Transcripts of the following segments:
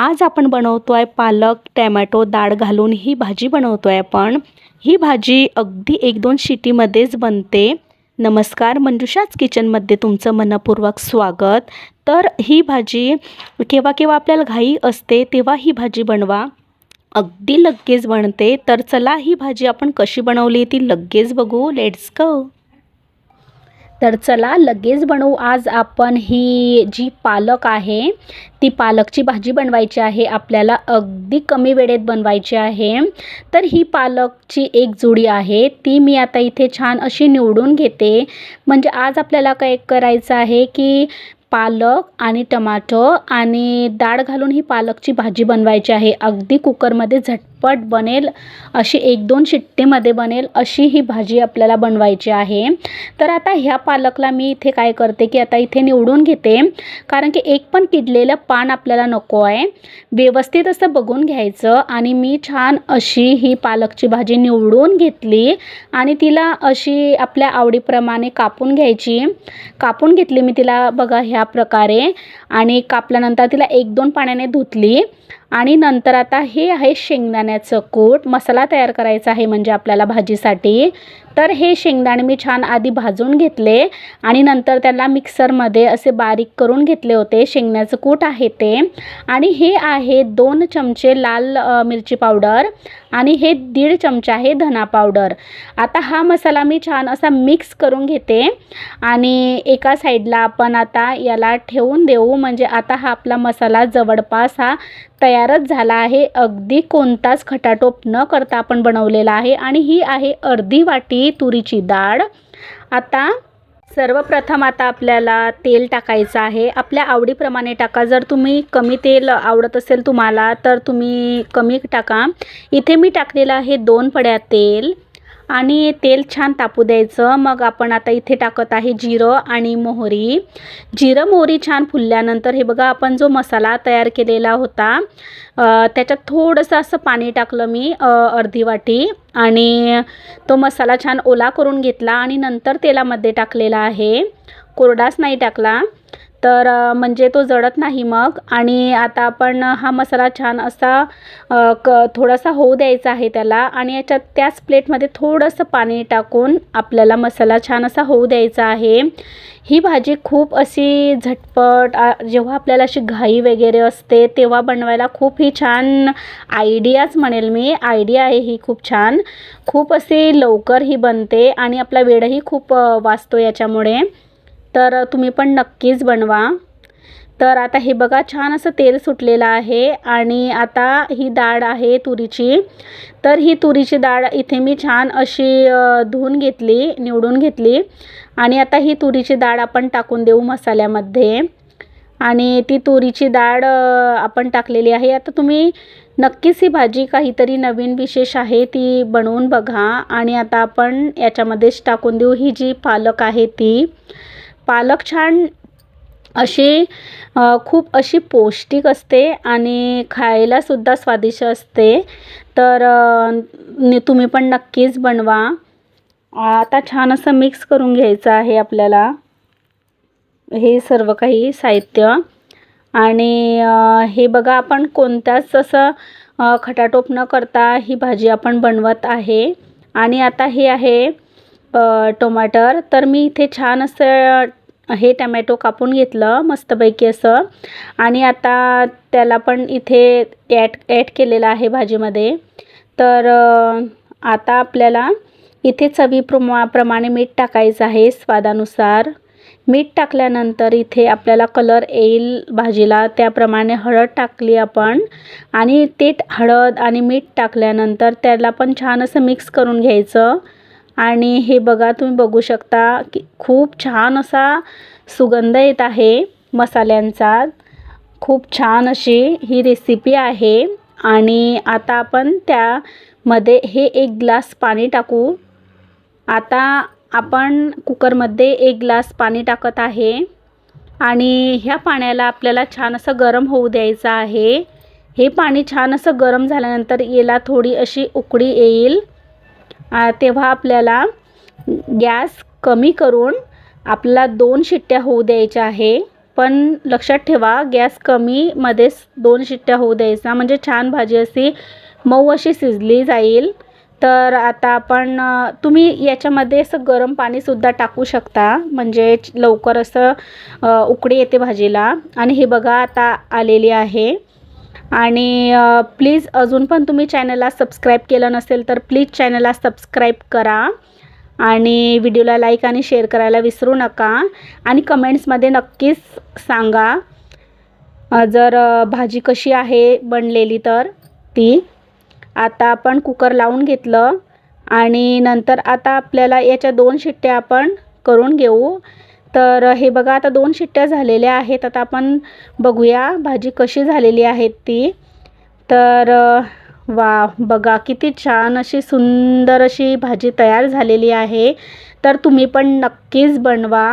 आज आपण बनवतो आहे पालक टॅमॅटो डाळ घालून ही भाजी बनवतो आहे आपण. ही भाजी अगदी एक दोन शिटीमध्येच बनते. नमस्कार मंजुषाच किचनमध्ये तुमचं मनपूर्वक स्वागत. तर ही भाजी केव्हा केव्हा आपल्याला घाई असते तेव्हा ही भाजी बनवा. अगदी लगेच बनते. तर चला ही भाजी आपण कशी बनवली ती लगेच बघू. लेट्स गो तर चला लगेच बनवू. आज आपण ही जी पालक आहे ती पालकची भाजी बनवायची आहे. आपल्याला अगदी कमी वेळेत बनवायची आहे. तर ही पालकची एक जुडी आहे. ती मी आता इथे छान अशी निवडून घेते. म्हणजे आज आपल्याला काय करायचं आहे की पालक आणि टमाटो आणि डाळ घालून ही पालकची भाजी बनवायची आहे. अगदी कुकरमध्ये झट झटपट बनेल अशी एक दोन शिट्टीमध्ये बनेल अशी ही भाजी आपल्याला बनवायची आहे. तर आता ह्या पालकला मी इथे काय करते की आता इथे निवडून घेते कारण की एक पण किडलेलं पान आपल्याला नको आहे. व्यवस्थित असं बघून घ्यायचं आणि मी छान अशी ही पालकची भाजी निवडून घेतली आणि तिला अशी आपल्या आवडीप्रमाणे कापून घ्यायची. कापून घेतली मी तिला बघा ह्या प्रकारे आणि कापल्यानंतर तिला एक दोन पाण्याने धुतली. आणि नंतर आता हे आहे शेंगदाण्याचं कूट. मसाला तयार करायचा आहे म्हणजे आपल्याला भाजीसाठी. तर हे शेंगदाणे मी छान आधी भाजून घेतले आणि नंतर त्याला मिक्सरमध्ये असे बारीक करून घेतले होते. शेंगण्याचं कूट आहे ते. आणि हे आहे दोन चमचे लाल मिरची पावडर. आणि हे दीड चमचा आहे धना पावडर आता हा मसाला मी छान असा मिक्स करून घेते. आणि एका साईडला आपण आता याला ठेवून देऊ. म्हणजे आता हा आपला मसाला जवळपास हा तयारच झाला आहे. अगदी कोणताच खटाटोप न करता आपण बनवलेला आहे. आणि ही आहे अर्धी वाटी तुरीची डाळ. आता सर्वप्रथम आता आपल्याला तेल टाकायचं आहे. आपल्या आवडीप्रमाणे टाका. जर तुम्ही कमी तेल आवडत असेल तुम्हाला तर तुम्ही कमी टाका. इथे मी टाकलेलं आहे दोन पड्या तेल. आणि तेल छान तापू द्यायचं. मग आपण आता इथे टाकत आहे जिरं आणि मोहरी. जिरं मोहरी छान फुलल्यानंतर हे बघा आपण जो मसाला तयार केलेला होता त्याच्यात थोडंसं असं पाणी टाकलं मी अर्धी वाटी. आणि तो मसाला छान ओला करून घेतला आणि नंतर तेलामध्ये टाकलेला आहे. कोरडाच नाही टाकला. तर म्हणजे तो जळत नाही मग. आणि आता आपण हा मसाला छान असा क थोडासा होऊ द्यायचा आहे त्याला. आणि याच्यात त्याच प्लेटमध्ये थोडंसं पाणी टाकून आपल्याला मसाला छान असा होऊ द्यायचा आहे. ही भाजी खूप अशी झटपट जेव्हा आपल्याला अशी घाई वगैरे असते तेव्हा बनवायला खूप ही छान आयडियाच म्हणेल मी. आयडिया आहे ही खूप छान. खूप अशी लवकर ही बनते आणि आपला वेळही खूप वाचतो याच्यामुळे. तर तुम्ही पण नक्कीच बनवा. तर आता हे बघा छान असं तेल सुटलेलं आहे आणि आता ही डाळ आहे तुरीची. तर ही तुरीची डाळ इथे मी छान अशी धुवून घेतली निवडून घेतली. आणि आता ही तुरीची डाळ आपण टाकून देऊ मसाल्यामध्ये. आणि ती तुरीची डाळ आपण टाकलेली आहे. आता तुम्ही नक्कीच ही भाजी काहीतरी नवीन विशेष आहे ती बनवून बघा. आणि आता आपण याच्यामध्येच टाकून देऊ. ही जी पालक आहे ती. पालक छान अशी खूप अशी पौष्टिक असते आणि खायलासुद्धा स्वादिष्ट असते. तर तुम्ही पण नक्कीच बनवा. आता छान असं मिक्स करून घ्यायचं आहे आपल्याला. हे सर्व काही साहित्य. आणि हे बघा आपण कोणत्याच असं खटाटोप न करता ही भाजी आपण बनवत आहे. आणि आता हे आहे टोमाटर टोमॅटर. तर मी इथे छान असं हे टमॅटो कापून घेतलं मस्तपैकी असं. आणि आता त्याला पण इथे ॲड ॲड केलेलं आहे भाजीमध्ये. तर आता आपल्याला इथे चवीप्रमा प्रमाणे मीठ टाकायचं आहे स्वादानुसार. मीठ टाकल्यानंतर इथे आपल्याला कलर येईल भाजीला. त्याप्रमाणे हळद टाकली आपण. आणि ते हळद आणि मीठ टाकल्यानंतर त्याला पण छान असं मिक्स करून घ्यायचं. आणि हे बघा तुम्ही बघू शकता की खूप छान असा सुगंध येत आहे मसाल्यांचा. खूप छान अशी ही रेसिपी आहे. आणि आता आपण त्यामध्ये हे एक ग्लास पाणी टाकू. आता आपण कुकरमध्ये एक ग्लास पाणी टाकत आहे. आणि ह्या पाण्याला आपल्याला छान असं गरम होऊ द्यायचं आहे. हे पाणी छान असं गरम झाल्यानंतर याला थोडी अशी उकडी येईल. तेव्हा आपल्याला गॅस कमी करून आपल्याला दोन शिट्ट्या होऊ द्यायच्या आहे. पण लक्षात ठेवा गॅस कमीमध्येच दोन शिट्ट्या होऊ द्यायचा. म्हणजे छान भाजी अशी मऊ अशी शिजली जाईल. तर आता आपण तुम्ही याच्यामध्ये असं गरम पाणीसुद्धा टाकू शकता. म्हणजे लवकर असं उकडी येते भाजीला. आणि हे बघा आता आलेली आहे. आणि प्लीज अजून पण तुम्ही चॅनलला सबस्क्राईब केलं नसेल तर प्लीज चॅनलला सबस्क्राईब करा आणि व्हिडिओला लाईक आणि शेअर करायला विसरू नका आणि कमेंट्समध्ये नक्कीच सांगा. जर भाजी कशी आहे बनलेली तर ती. आता आपण कुकर लावून घेतलं आणि नंतर आता आपल्याला याच्या दोन शिट्ट्या आपण करून घेऊ. तर हे बघा आता दोन शिट्ट्या झालेल्या आहेत. आता आपण बघूया भाजी कशी झालेली आहे ती. तर वा बघा किती छान अशी सुंदर अशी भाजी तयार झालेली आहे. तर तुम्ही पण नक्कीच बनवा.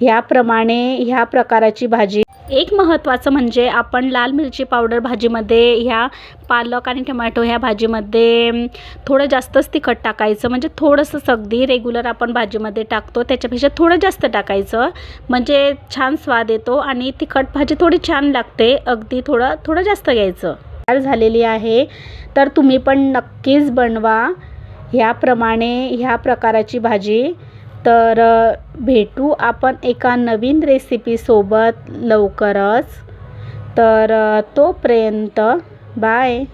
ह्याप्रमाणे ह्या प्रकाराची भाजी. एक महत्त्वाचं म्हणजे आपण लाल मिरची पावडर भाजीमध्ये ह्या पालक आणि टमॅटो ह्या भाजीमध्ये थोडं जास्तच तिखट टाकायचं. म्हणजे थोडंसं अगदी रेग्युलर आपण भाजीमध्ये टाकतो. त्याच्यापेक्षा थोडं जास्त टाकायचं. म्हणजे छान स्वाद येतो आणि तिखट भाजी थोडी छान लागते. अगदी थोडं थोडं जास्त घ्यायचं. तयार झालेली आहे. तर तुम्ही पण नक्कीच बनवा. ह्याप्रमाणे ह्या प्रकाराची भाजी. तर भेटू आपण एका नवीन रेसिपीसोबत लवकरच. तर तोपर्यंत बाय